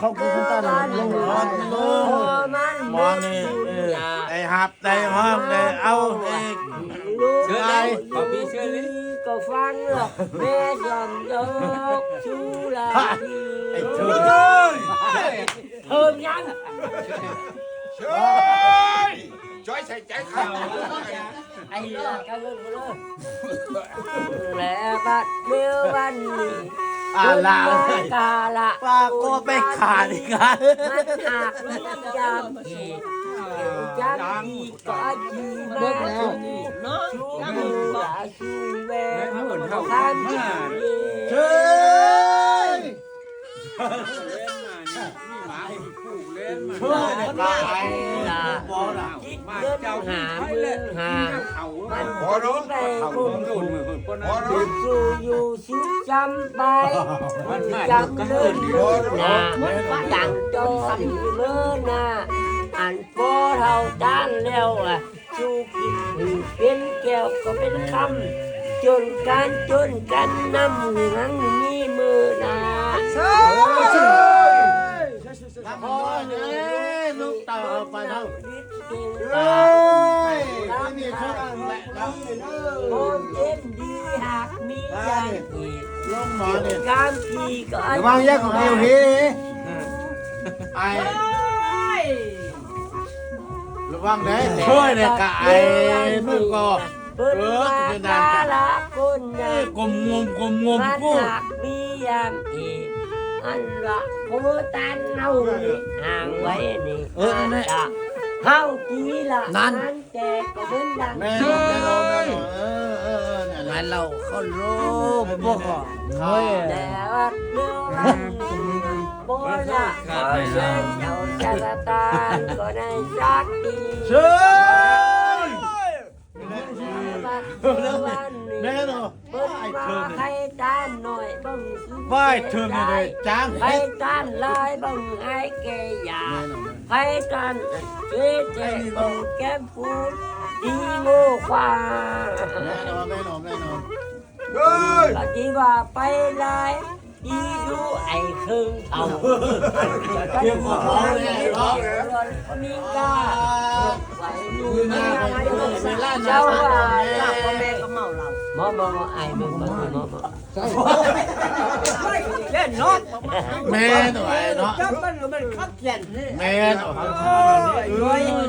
เขาคือคุณตาหลงหลงโอ้มันมองนี่เออได้หับได้ห้องได้เอาเอกลูกเชื่ อเลยขอพี่เชื่อเลยก็ฟังหรอกแม่ยอมยกชูลาทีไอ้เธอเพิ่มยังช่วยช่วยใส่ใจเขาไอ้ละกันเลยเลยแล้วบัดเดียววันนี้อ่าลากาละปลาก็ไม่ขาดอีกอะมันหักมันยามอีกยามอีกก็จีมาชูชูมือว่าชูแม่ทานที่เฮ้ยเล่นมานี่มีหมาผูกเล่นมาเฮ้ยตายละบอละเดินหาเมืองหาขามันพอรู้ไปคุมโดนมือคนพอนั้นรู้สู่อยู่สิ จำไปจำเลิศเลิศนะดังจอนเมื่อนาอันพอเราด้านแล้วอะสู่กินหูเป็นแก้วก็เป็นคำจนการจนกันน้ำหังมีมือนาพอเนี่ยลูกเต่าเอาไปเท่าดิดเก่งเฮ้ย ไม่มีช่องแหละแล้วโอนเต้นดีหากมีอย่างอีกลงหมอเนี่ยการทีก็ระวังยักของเอวเฮีไอระวังเด้ช่วยเนี่ยกะไอ้มึงก็เปิดมาตาละคนใหญ่กลมงมกลมงมกูจากมียามอีกอันละโคตันเฮาห่างไว้นี่จะ เฮาทีละนั้นแต่ก็เหมือนดังแม่แม่เราแม่เราเออเออเออเนี่ยแหละเราเขาโลภพวกเฮ้ยแต่ว่าเรื่องโบราณขอเชิญเจ้าชาลตานก็ได้สักทีเชิญแม่แม่เนเนาะเปิ้นมาใครตานหน่อยบังซื้อไหวเชิญเลยจ้างใครตานลายบังให้แกยาใครตานเจ๊เจ๊บังแก้ มฟูดดีโง่กว่าแน่นอนแม่นาะแม่นาะเฮ้ยกีว่าไปลายดี ถึงเท่าเรียกว่าเขาเลยเนาะมีกาไว้มีหน้าเจ้าว่าพ่อแม่ก็เมาเราหมอหมอไอ้มึงมาหมอหมอเล่นนาะแม่เนาะไอ้เนาะจับมันมันคัดเขียนนี่แม่เนาะโอ้ย